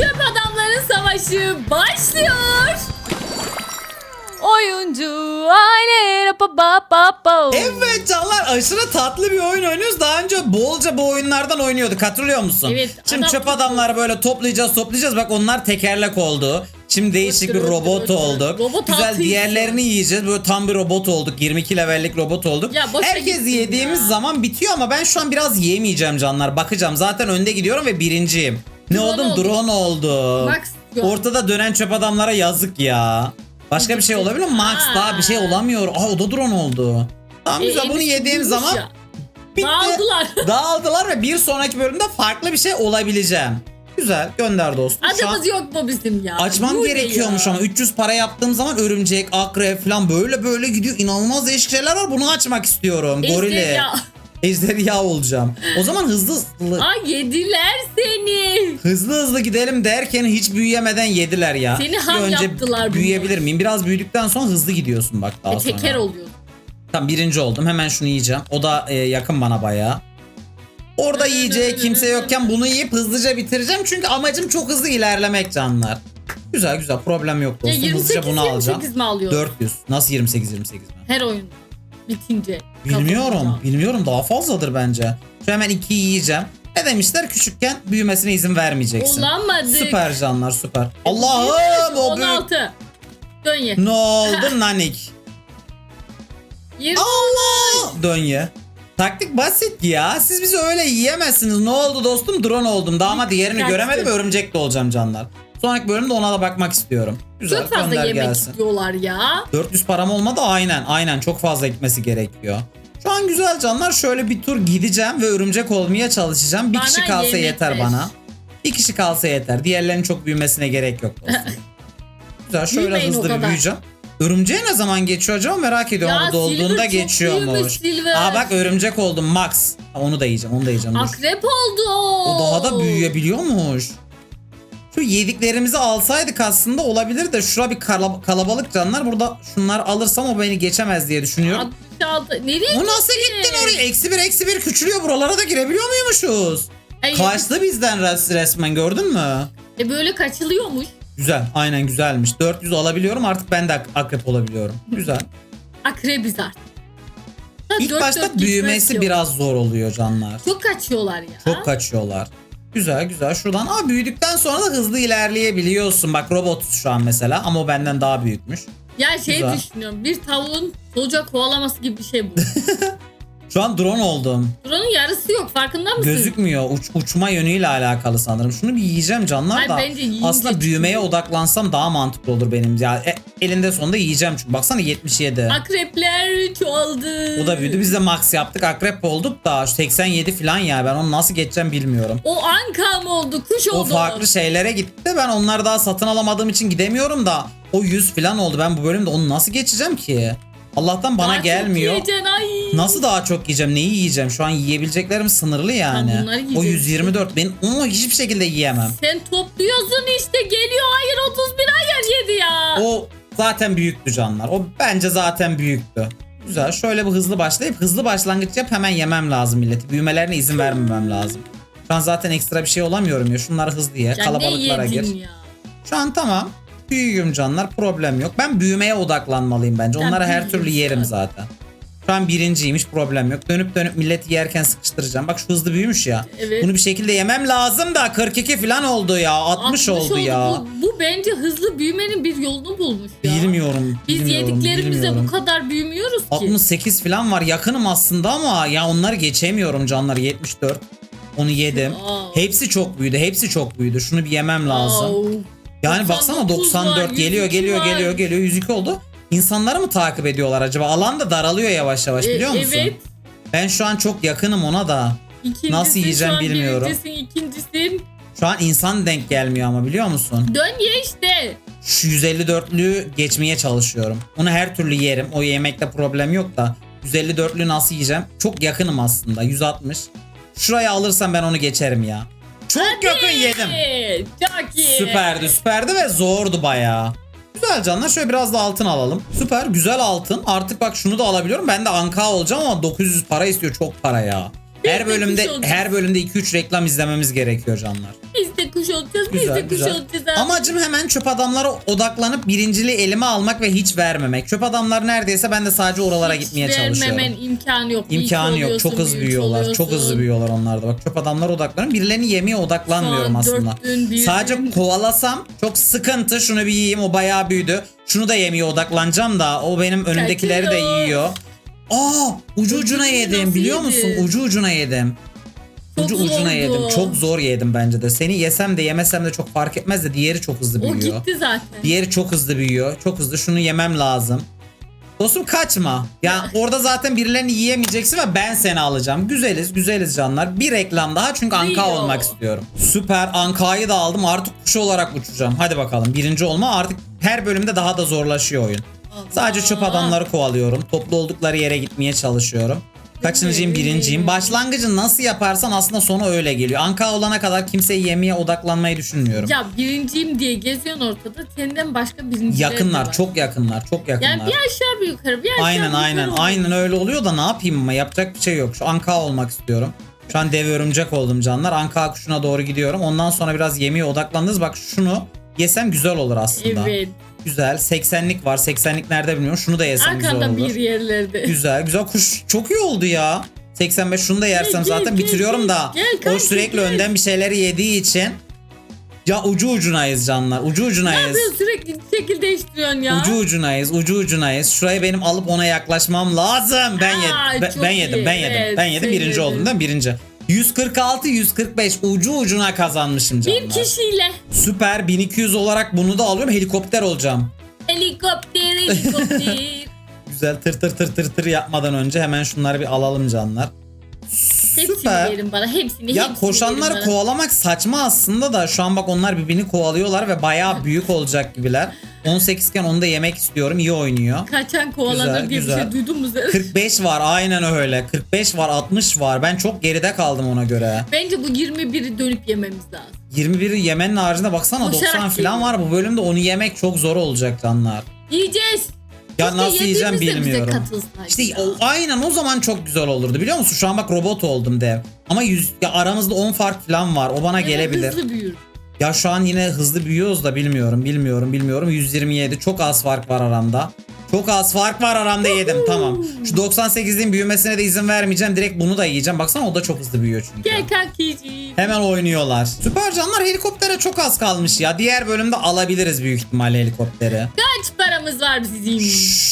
Çöp adamların savaşı başlıyor. Oyuncu aile pa pa pa pa. Evet canlar aşırı tatlı bir oyun oynuyoruz. Daha önce bolca bu oyunlardan oynuyorduk hatırlıyor musun? Evet, Şimdi adam- çöp adamları böyle toplayacağız toplayacağız. Bak onlar tekerlek oldu. Şimdi değişik bir ötür, robot ötür. olduk. Robot Güzel altı diğerlerini yiyeceğiz. Böyle tam bir robot olduk. 22 levellik robot olduk. Ya boşa Herkes yediğimiz ya. zaman bitiyor ama ben şu an biraz yemeyeceğim canlar. Bakacağım. Zaten önde gidiyorum ve birinciyim. Ne Drone oldum? olduk. Drone oldu. Max yok. Ortada dönen çöp adamlara yazık ya. Başka bir şey olabilir mi? Max Aa. daha bir şey olamıyor. Aa o da drone oldu. Tamam E, güzel bunu Enis yediğim zaman ya. bitti. Dağıldılar. Dağıldılar ve bir sonraki bölümde farklı bir şey olabileceğim. Güzel gönder dostum. Adımız yok mu bizim ya? açmam Bu gerekiyormuş ya? ama 300 para yaptığım zaman örümcek, akrep falan böyle böyle gidiyor. İnanılmaz değişik şeyler var. Bunu açmak istiyorum. Gorili. Ejderha. Ejderha olacağım. O zaman hızlı hızlı Aa yediler seni. hızlı hızlı gidelim derken hiç büyüyemeden yediler ya. Seni ham önce yaptılar büyüyebilir miyim? Biraz büyüdükten sonra hızlı gidiyorsun bak daha E, sonra. teker oluyor. Tamam birinci oldum. Hemen şunu yiyeceğim. O da e, yakın bana bayağı. Orada yiyeceği kimse yokken bunu yiyip hızlıca bitireceğim. Çünkü amacım çok hızlı ilerlemek canlar. Güzel güzel problem yok Ya dostum. Hızlıca 28 bunu alacağım. 28 mi alıyor? 400. Nasıl 28 28 mi? Her oyun bitince. Bilmiyorum. Kapatacağım. Bilmiyorum daha fazladır bence. Şu hemen 2'yi yiyeceğim. Ne demişler küçükken büyümesine izin vermeyeceksin. Olamadık. Süper canlar süper. Allah'ım o büyük. 16. Dön ye. Ne oldu nanik? 20. Allah! Dön ye. Taktik basit ya. Siz bizi öyle yiyemezsiniz. Ne oldu dostum? Drone oldum. Daha ama diğerini göremedim. Örümcek de olacağım canlar. Sonraki bölümde ona da bakmak istiyorum. Güzel Çok fazla gönder yemek gelsin. yiyorlar ya. 400 param olmadı aynen. Aynen çok fazla gitmesi gerekiyor. Şu an güzel canlar. Şöyle bir tur gideceğim ve örümcek olmaya çalışacağım. Bir Bana kişi kalsa yemek yeter bana. Bir kişi kalsa yeter. Diğerlerinin çok büyümesine gerek yok güzel şöyle Büyümeyin hızlı bir büyüyeceğim. Örümceğe ne zaman geçiyor acaba merak ediyorum. Ya Orada olduğunda Silver çok geçiyormuş. Aa bak örümcek oldum Max. Onu da yiyeceğim onu da yiyeceğim. Akrep oldu. O daha da büyüyebiliyormuş. Şu yediklerimizi alsaydık aslında olabilir de şura bir kala- kalabalık canlar. Burada şunları alırsam o beni geçemez diye düşünüyorum. 66. Nereye O nasıl gittin oraya? Eksi bir eksi bir küçülüyor. Buralara da girebiliyor muymuşuz? Ay, Kaçtı bizden res- resmen gördün mü? E böyle kaçılıyormuş. Güzel. Aynen güzelmiş. 400 alabiliyorum artık ben de ak- akrep olabiliyorum. Güzel. Akrebiz artık. Ha, İlk dört başta dört büyümesi biraz zor oluyor canlar. Çok kaçıyorlar ya. Çok kaçıyorlar. Güzel güzel. Şuradan aa büyüdükten sonra da hızlı ilerleyebiliyorsun. Bak robot şu an mesela ama o benden daha büyükmüş. Ya şey Güzel. düşünüyorum. Bir tavuğun soluca kovalaması gibi bir şey bu. Şu an drone oldum. Buranın yarısı yok farkında mısın? Gözükmüyor. Uç- uçma yönüyle alakalı sanırım. Şunu bir yiyeceğim canlar da. bence yiyince Aslında büyümeye çıkıyor. odaklansam daha mantıklı olur benim. Ya e, elinde sonunda yiyeceğim çünkü. Baksana 77. Akrepler çoğaldı. O da büyüdü. Biz de max yaptık. Akrep olduk da şu 87 falan ya. Ben onu nasıl geçeceğim bilmiyorum. O anka mı oldu? Kuş oldu. O farklı şeylere gitti de ben onları daha satın alamadığım için gidemiyorum da o 100 falan oldu. Ben bu bölümde onu nasıl geçeceğim ki? Allah'tan bana Daha çok gelmiyor. yiyeceksin, ay. Nasıl daha çok yiyeceğim? Neyi yiyeceğim? Şu an yiyebileceklerim sınırlı yani. Ha, bunları o yiyeceksin. 124 ben onu hiçbir şekilde yiyemem. Sen topluyorsun işte geliyor hayır 31 hayır yedi ya. O zaten büyüktü canlar. O bence zaten büyüktü. Güzel. Şöyle bir hızlı başlayıp hızlı başlangıç yap hemen yemem lazım milleti. Büyümelerine izin vermemem lazım. Şu an zaten ekstra bir şey olamıyorum ya. Şunları hızlı ye. Ya Kalabalıklara gir. ya? Şu an tamam. Büyüğüm canlar problem yok. Ben büyümeye odaklanmalıyım bence. Sen Onları her türlü yerim zaten. Şu an birinciymiş problem yok. Dönüp dönüp milleti yerken sıkıştıracağım. Bak şu hızlı büyümüş ya. Evet. Bunu bir şekilde yemem lazım da 42 falan oldu ya. 60, oldu, ya. Bu, bu bence hızlı büyümenin bir yolunu bulmuş ya. Bilmiyorum. Biz bilmiyorum, yediklerimize bilmiyorum. bu kadar büyümüyoruz ki. 68 falan var. Yakınım aslında ama ya onları geçemiyorum canlar. 74. Onu yedim. Aa. Hepsi çok büyüdü. Hepsi çok büyüdü. Şunu bir yemem lazım. Au. Yani baksana 99 var, 94 geliyor 102 geliyor var. geliyor geliyor 102 oldu. İnsanları mı takip ediyorlar acaba? Alan da daralıyor yavaş yavaş E, biliyor musun? Evet. Ben şu an çok yakınım ona da. İkincisin, Nasıl yiyeceğim şu bilmiyorum. Birincisin, ikincisin. Şu an insan denk gelmiyor ama biliyor musun? Dön ye işte. Şu 154'lüğü geçmeye çalışıyorum. Onu her türlü yerim. O yemekte problem yok da 154'lüğü nasıl yiyeceğim? Çok yakınım aslında 160. Şuraya alırsam ben onu geçerim ya. Çok yakın yedim. Çok iyi. Süperdi süperdi ve zordu bayağı. Güzel canlar şöyle biraz da altın alalım. Süper güzel altın. Artık bak şunu da alabiliyorum. Ben de anka olacağım ama 900 para istiyor çok para ya. Her de bölümde her bölümde 2-3 reklam izlememiz gerekiyor canlar. Biz de kuş olacağız. Biz Güzel de kuş güzel. olacağız abi. Amacım hemen çöp adamlara odaklanıp birinciliği elime almak ve hiç vermemek. Çöp adamlar neredeyse ben de sadece oralara Hiç gitmeye vermemen çalışıyorum. imkanı yok. Bir İmkanı yok. Çok hızlı büyüyorlar. Çok oluyorsun. hızlı büyüyorlar onlar da. Bak çöp adamlara odaklanıyorum. Birilerini yemeye odaklanmıyorum Şu an aslında. bir- Sadece kovalasam çok sıkıntı. Şunu bir yiyeyim o bayağı büyüdü. Şunu da yemeye odaklanacağım da o benim önümdekileri de Kaçıyor. yiyor. Aa ucu ucuna Ucunu yedim nasıl biliyor musun? yedin? Ucu ucuna yedim. Çok Ucu ucuna yedim. Çok zor yedim bence de. Seni yesem de yemesem de çok fark etmez de diğeri çok hızlı O büyüyor. gitti zaten. Diğeri çok hızlı büyüyor. Çok hızlı. Şunu yemem lazım. Dostum kaçma. Ya orada zaten birilerini yiyemeyeceksin ve ben seni alacağım. Güzeliz, güzeliz canlar. Bir reklam daha çünkü anka Rio. olmak istiyorum. Süper. Anka'yı da aldım. Artık kuş olarak uçacağım. Hadi bakalım. Birinci olma artık her bölümde daha da zorlaşıyor oyun. Sadece çöp adamları kovalıyorum. Toplu oldukları yere gitmeye çalışıyorum. Kaçıncıyım? Birinciyim. Başlangıcı nasıl yaparsan aslında sonu öyle geliyor. Anka olana kadar kimseyi yemeye odaklanmayı düşünmüyorum. Ya birinciyim diye geziyorsun ortada. Senden başka birinciler de Yakınlar, çok yakınlar, çok yakınlar. Yani bir aşağı bir yukarı bir aşağı Aynen bir yukarı aynen oluyor. aynen öyle oluyor da ne yapayım ama yapacak bir şey yok. Şu anka olmak istiyorum. Şu an dev örümcek oldum canlar. Anka kuşuna doğru gidiyorum. Ondan sonra biraz yemeğe odaklandınız. Bak şunu yesem güzel olur aslında. Evet. Güzel. 80'lik var. 80'lik nerede bilmiyorum. Şunu da yesem güzel Arkanda olur. bir yerlerde. Güzel güzel kuş çok iyi oldu ya. 85 şunu da yersem Gel, zaten gel, bitiriyorum gel, da. gel o kanki, sürekli gel. önden bir şeyleri yediği için ya ucu ucunayız canlar. Ucu Ne ucunayız. yapıyorsun sürekli şekil değiştiriyorsun ya. Ucu ucunayız, ucu ucunayız. Şurayı benim alıp ona yaklaşmam lazım. Ben Aa, yedim. Ben, ben yedim, ben yedim. Evet, ben yedim birinci oldum değil mi? Birinci. 146 145 ucu ucuna kazanmışım canlar. Bir kişiyle Süper 1200 olarak bunu da alıyorum. Helikopter olacağım. helikopter helikopter. Güzel tır tır tır tır tır yapmadan önce hemen şunları bir alalım canlar. Hepsini Süper. verin bana hepsini Ya hepsini koşanları verin bana. kovalamak saçma aslında da şu an bak onlar birbirini kovalıyorlar ve bayağı büyük olacak gibiler. 18 iken onu da yemek istiyorum. İyi oynuyor. Kaçan kovalanır Güzel, diye güzel. bir şey duydun mu sen? 45 var aynen öyle. 45 var 60 var. Ben çok geride kaldım ona göre. Bence bu 21'i dönüp yememiz lazım. 21'i yemenin haricinde baksana Koşarak 90 falan var. Bu bölümde onu yemek çok zor olacak canlar. Yiyeceğiz. Ya Keşke nasıl yiyeceğim yediğimizde bize bilmiyorum. katılsaydı İşte ya. o, aynen o zaman çok güzel olurdu biliyor musun? Şu an bak robot oldum dev. Ama yüz, ya aramızda 10 fark falan var. O bana Evet, gelebilir. Hızlı büyür. Ya şu an yine hızlı büyüyoruz da bilmiyorum bilmiyorum bilmiyorum. 127 çok az fark var aramda. Çok az fark var aramda yedim tamam. Şu 98'in büyümesine de izin vermeyeceğim. Direkt bunu da yiyeceğim. Baksana o da çok hızlı büyüyor çünkü. Gel kankiciğim. Hemen oynuyorlar. Süper canlar helikoptere çok az kalmış ya. Diğer bölümde alabiliriz büyük ihtimalle helikopteri. Kaç paramız var bizim?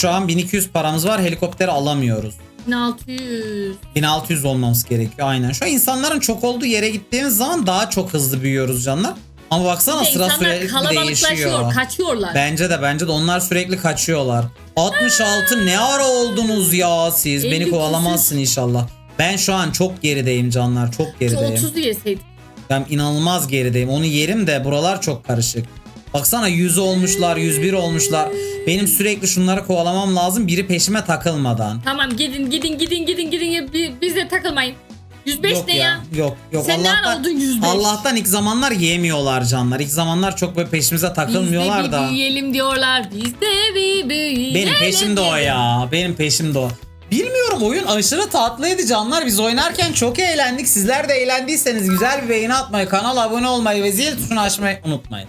Şu an 1200 paramız var. Helikopteri alamıyoruz. 1600. 1600 olmamız gerekiyor aynen. Şu an insanların çok olduğu yere gittiğimiz zaman daha çok hızlı büyüyoruz canlar. Ama baksana sıra sürekli değişiyor. kaçıyorlar. Bence de bence de onlar sürekli kaçıyorlar. 66 ne ara oldunuz ya siz? Beni 50 kovalamazsın inşallah. Ben şu an çok gerideyim canlar çok gerideyim. 30'u yeseydik. Ben inanılmaz gerideyim. Onu yerim de buralar çok karışık. Baksana 100 olmuşlar, 101 olmuşlar. Benim sürekli şunları kovalamam lazım biri peşime takılmadan. Tamam gidin gidin gidin gidin gidin bize takılmayın. 105 yok ne ya? Yok yok. Sen ne ara Allah'tan, oldun 105? Allah'tan ilk zamanlar yemiyorlar canlar. İlk zamanlar çok böyle peşimize takılmıyorlar Biz de da. bir büyüyelim diyorlar. Biz de bir büyüyelim. Benim peşimde o ya. Benim peşimde o. Bilmiyorum oyun aşırı tatlıydı canlar. Biz oynarken çok eğlendik. Sizler de eğlendiyseniz güzel bir beğeni atmayı, kanala abone olmayı ve zil tuşunu açmayı unutmayın.